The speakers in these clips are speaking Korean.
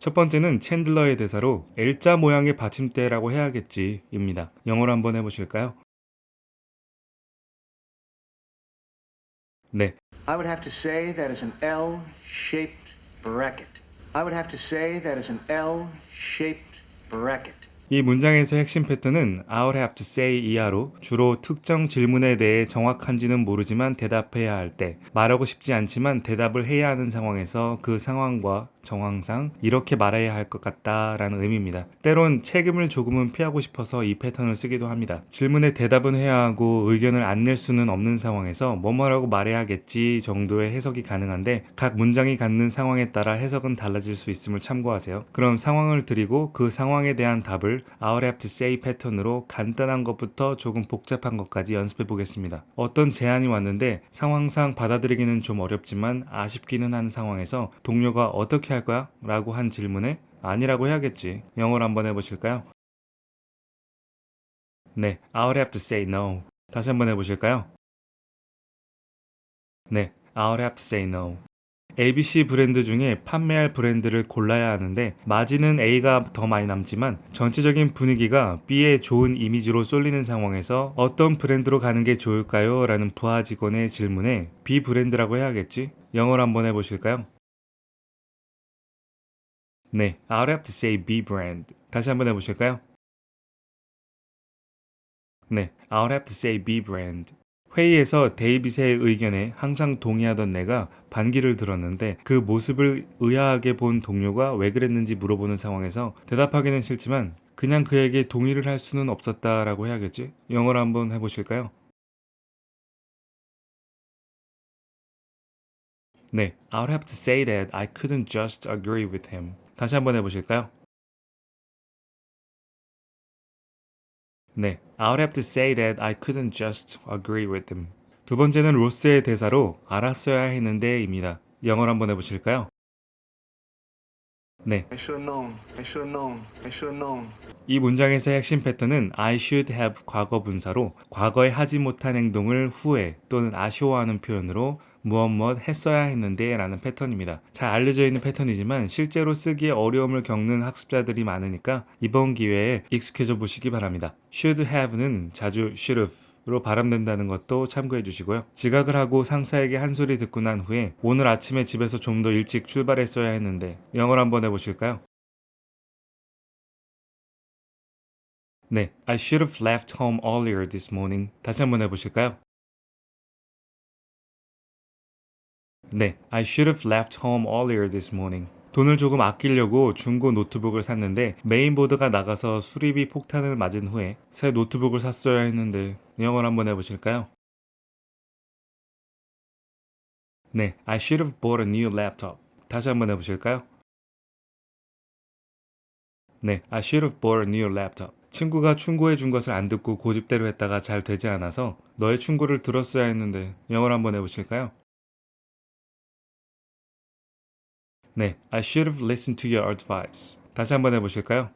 첫 번째는 챈들러의 대사로 L자 모양의 받침대라고 해야겠지입니다. 영어로 한번 해보실까요? 네, I would have to say that is an L-shaped bracket. I would have to say that is an L-shaped bracket. 이 문장에서 핵심 패턴은 I'll have to say 이하로 주로 특정 질문에 대해 정확한지는 모르지만 대답해야 할 때 말하고 싶지 않지만 대답을 해야 하는 상황에서 그 상황과 정황상 이렇게 말해야 할 것 같다라는 의미입니다. 때론 책임을 조금은 피하고 싶어서 이 패턴을 쓰기도 합니다. 질문에 대답은 해야 하고 의견을 안 낼 수는 없는 상황에서 뭐뭐라고 말해야겠지 정도의 해석이 가능한데 각 문장이 갖는 상황에 따라 해석은 달라질 수 있음을 참고하세요. 그럼 상황을 드리고 그 상황에 대한 답을 I'll have to say 패턴으로 간단한 것부터 조금 복잡한 것까지 연습해 보겠습니다. 어떤 제안이 왔는데 상황상 받아들이기는 좀 어렵지만 아쉽기는 한 상황에서 동료가 어떻게 할 거야? 라고 한 질문에 아니라고 해야겠지. 영어로 한번 해보실까요? 네, I'll have to say no. 다시 한번 해보실까요? 네, I'll have to say no. ABC 브랜드 중에 판매할 브랜드를 골라야 하는데 마진은 A가 더 많이 남지만 전체적인 분위기가 B의 좋은 이미지로 쏠리는 상황에서 어떤 브랜드로 가는 게 좋을까요? 라는 부하 직원의 질문에 B 브랜드라고 해야겠지? 영어로 한번 해보실까요? 네, I'll have to say B brand. 다시 한번 해보실까요? 네, I'll have to say B brand. 회의에서 데이빗의 의견에 항상 동의하던 내가 반기를 들었는데 그 모습을 의아하게 본 동료가 왜 그랬는지 물어보는 상황에서 대답하기는 싫지만 그냥 그에게 동의를 할 수는 없었다라고 해야겠지? 영어로 한번 해보실까요? 네, I'll have to say that I couldn't just agree with him. 다시 한번 해보실까요? 네, I'll have to say that I couldn't just agree with him. 두 번째는 로스의 대사로 알았어야 했는데입니다. 영어로 한번 해보실까요? 네, I should have known. I should have known. I should have known. 이 문장에서의 핵심 패턴은 I should have 과거 분사로 과거에 하지 못한 행동을 후에 또는 아쉬워하는 표현으로 무엇 무엇 했어야 했는데 라는 패턴입니다. 잘 알려져 있는 패턴이지만 실제로 쓰기에 어려움을 겪는 학습자들이 많으니까 이번 기회에 익숙해져 보시기 바랍니다. should have는 자주 should have로 발음된다는 것도 참고해 주시고요. 지각을 하고 상사에게 한 소리 듣고 난 후에 오늘 아침에 집에서 좀 더 일찍 출발했어야 했는데 영어로 한번 해보실까요? 네, I should have left home earlier this morning. 다시 한번 해보실까요? 네, I should have left home earlier this morning. 돈을 조금 아끼려고 중고 노트북을 샀는데 메인보드가 나가서 수리비 폭탄을 맞은 후에 새 노트북을 샀어야 했는데 영어로 한번 해보실까요? 네, I should have bought a new laptop. 다시 한번 해보실까요? 네, I should have bought a new laptop. 친구가 충고해 준 것을 안 듣고 고집대로 했다가 잘 되지 않아서 너의 충고를 들었어야 했는데 영어로 한번 해보실까요? 네, I should have listened to your advice. 다시 한번 해보실까요?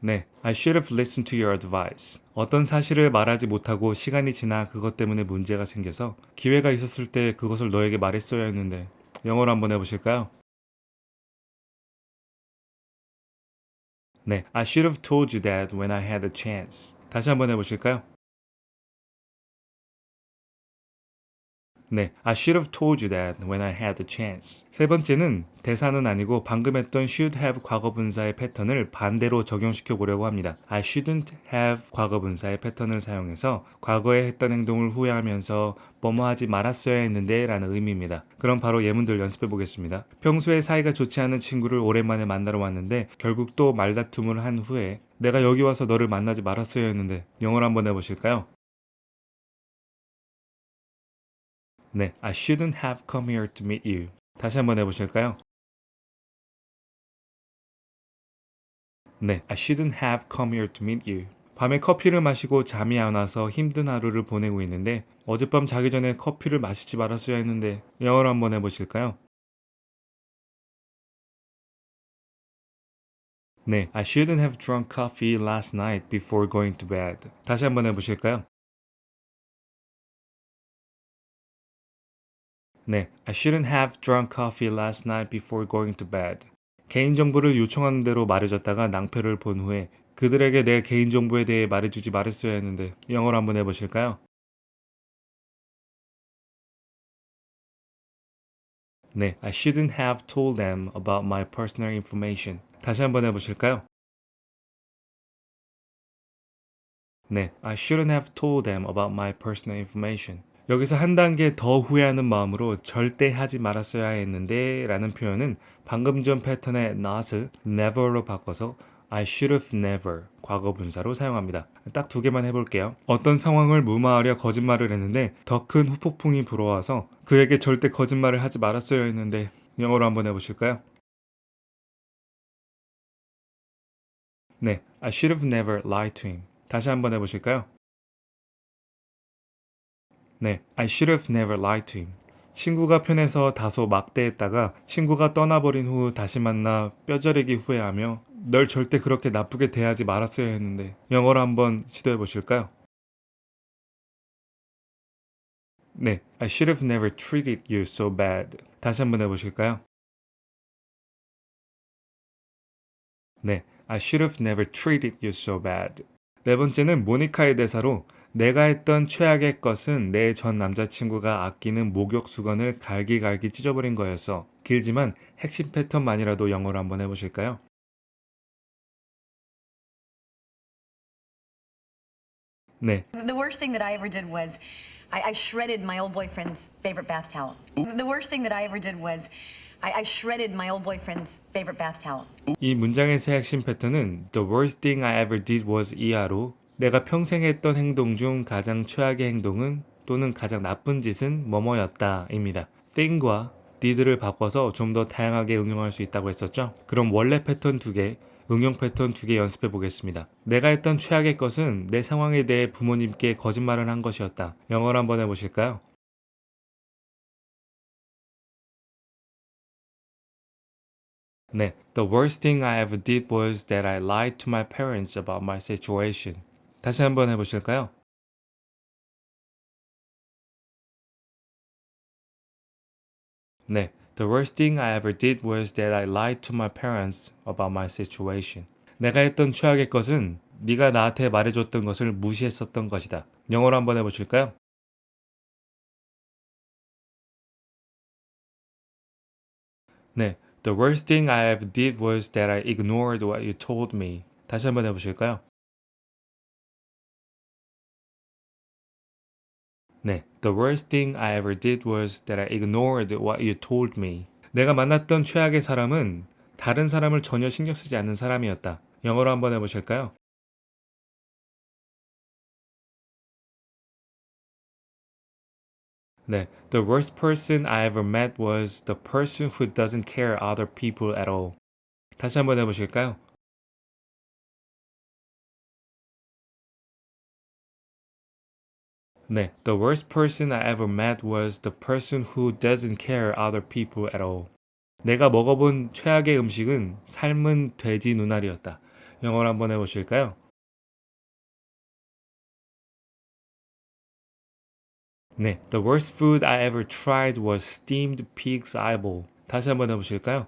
네, I should have listened to your advice. 어떤 사실을 말하지 못하고 시간이 지나 그것 때문에 문제가 생겨서 기회가 있었을 때 그것을 너에게 말했어야 했는데 영어로 한번 해보실까요? 네, I should have told you that when I had a chance. 다시 한번 해보실까요? 네, I should have told you that when I had the chance. 세 번째는 대사는 아니고 방금 했던 should have 과거분사의 패턴을 반대로 적용시켜 보려고 합니다. I shouldn't have 과거분사의 패턴을 사용해서 과거에 했던 행동을 후회하면서 뭐뭐 하지 말았어야 했는데 라는 의미입니다. 그럼 바로 예문들 연습해 보겠습니다. 평소에 사이가 좋지 않은 친구를 오랜만에 만나러 왔는데 결국 또 말다툼을 한 후에 내가 여기 와서 너를 만나지 말았어야 했는데 영어로 한번 해보실까요? 네, I shouldn't have come here to meet you. 다시 한번 해보실까요? 네, I shouldn't have come here to meet you. 밤에 커피를 마시고 잠이 안 와서 힘든 하루를 보내고 있는데 어젯밤 자기 전에 커피를 마시지 말았어야 했는데 영어로 한번 해보실까요? 네, I shouldn't have drunk coffee last night before going to bed. 다시 한번 해보실까요? 네, I shouldn't have drunk coffee last night before going to bed. 개인정보를 요청하는 대로 말해줬다가 낭패를 본 후에 그들에게 내 개인정보에 대해 말해주지 말았어야 했는데 영어로 한번 해보실까요? 네, I shouldn't have told them about my personal information. 다시 한번 해보실까요? 네, I shouldn't have told them about my personal information. 여기서 한 단계 더 후회하는 마음으로 절대 하지 말았어야 했는데 라는 표현은 방금 전 패턴의 not을 never로 바꿔서 I should have never 과거 분사로 사용합니다. 딱 두 개만 해볼게요. 어떤 상황을 무마하려 거짓말을 했는데 더 큰 후폭풍이 불어와서 그에게 절대 거짓말을 하지 말았어야 했는데 영어로 한번 해보실까요? 네, I should have never lied to him. 다시 한번 해보실까요? 네, I should have never lied to him. 친구가 편해서 다소 막대했다가 친구가 떠나버린 후 다시 만나 뼈저리게 후회하며 널 절대 그렇게 나쁘게 대하지 말았어야 했는데 영어로 한번 시도해 보실까요? 네, I should have never treated you so bad. 다시 한번 해보실까요? 네, I should have never treated you so bad. 네 번째는 모니카의 대사로 내가 했던 최악의 것은 내 전 남자친구가 아끼는 목욕 수건을 갈기갈기 찢어버린 거였어. 길지만 핵심 패턴만이라도 영어로 한번 해보실까요? 네, The worst thing that I ever did was I, I shredded my old boyfriend's favorite bath towel. The worst thing that I ever did was I, I shredded my old boyfriend's favorite bath towel. 이 문장에서의 핵심 패턴은 The worst thing I ever did was 이하로 내가 평생 했던 행동 중 가장 최악의 행동은 또는 가장 나쁜 짓은 뭐뭐였다 입니다. thing과 did를 바꿔서 좀 더 다양하게 응용할 수 있다고 했었죠. 그럼 원래 패턴 두 개, 응용 패턴 두 개 연습해 보겠습니다. 내가 했던 최악의 것은 내 상황에 대해 부모님께 거짓말을 한 것이었다. 영어로 한번 해보실까요? 네, The worst thing I ever did was that I lied to my parents about my situation. 다시 한번 해보실까요? 네, The worst thing I ever did was that I lied to my parents about my situation. 내가 했던 최악의 것은 네가 나한테 말해줬던 것을 무시했었던 것이다. 영어로 한번 해보실까요? 네, The worst thing I ever did was that I ignored what you told me. 다시 한번 해보실까요? 네, The worst thing I ever did was that I ignored what you told me. 내가 만났던 최악의 사람은 다른 사람을 전혀 신경 쓰지 않는 사람이었다. 영어로 한번 해보실까요? 네, The worst person I ever met was the person who doesn't care other people at all. 다시 한번 해보실까요? 네, The worst person I ever met was the person who doesn't care other people at all. 내가 먹어본 최악의 음식은 삶은 돼지 눈알이었다. 영어로 한번 해보실까요? 네, The worst food I ever tried was steamed pig's eyeball. 다시 한번 해보실까요?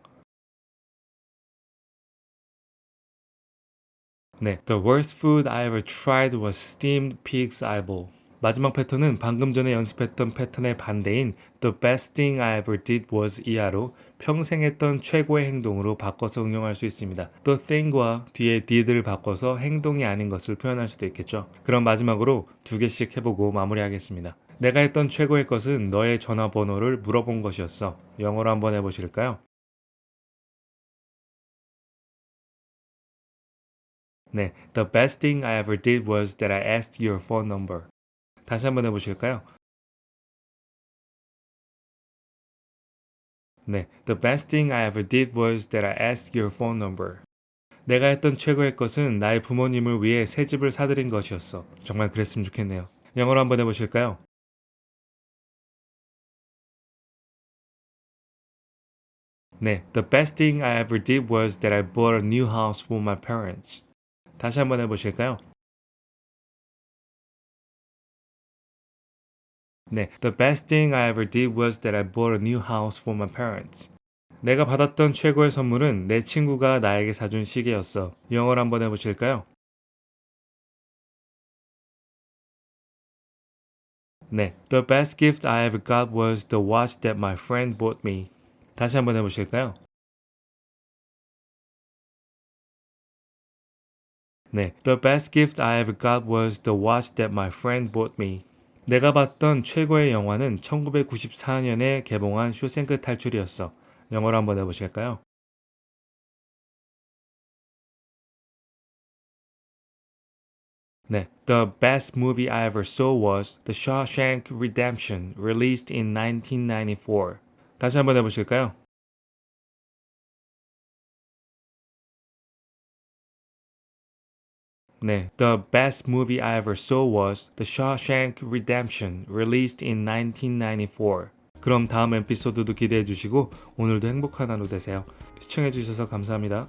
네, The worst food I ever tried was steamed pig's eyeball. 마지막 패턴은 방금 전에 연습했던 패턴의 반대인 The best thing I ever did was 이하로 평생 했던 최고의 행동으로 바꿔서 응용할 수 있습니다. The thing과 뒤에 did를 바꿔서 행동이 아닌 것을 표현할 수도 있겠죠. 그럼 마지막으로 두 개씩 해보고 마무리하겠습니다. 내가 했던 최고의 것은 너의 전화번호를 물어본 것이었어. 영어로 한번 해보실까요? 네, The best thing I ever did was that I asked your phone number. 다시 한번 해보실까요? 네, The best thing I ever did was that I asked your phone number. 내가 했던 최고의 것은 나의 부모님을 위해 새 집을 사드린 것이었어. 정말 그랬으면 좋겠네요. 영어로 한번 해보실까요? 네, The best thing I ever did was that I bought a new house for my parents. 다시 한번 해보실까요? 네, The best thing I ever did was that I bought a new house for my parents. 내가 받았던 최고의 선물은 내 친구가 나에게 사준 시계였어. 영어로 한번 해보실까요? 네, The best gift I ever got was the watch that my friend bought me. 다시 한번 해보실까요? 네, The best gift I ever got was the watch that my friend bought me. 내가 봤던 최고의 영화는 1994년에 개봉한 쇼생크 탈출이었어. 영어로 한번 해보실까요? 네, The best movie I ever saw was The Shawshank Redemption, released in 1994. 다시 한번 해보실까요? 네, The best movie I ever saw was The Shawshank Redemption, released in 1994. 그럼 다음 에피소드도 기대해 주시고 오늘도 행복한 하루 되세요. 시청해 주셔서 감사합니다.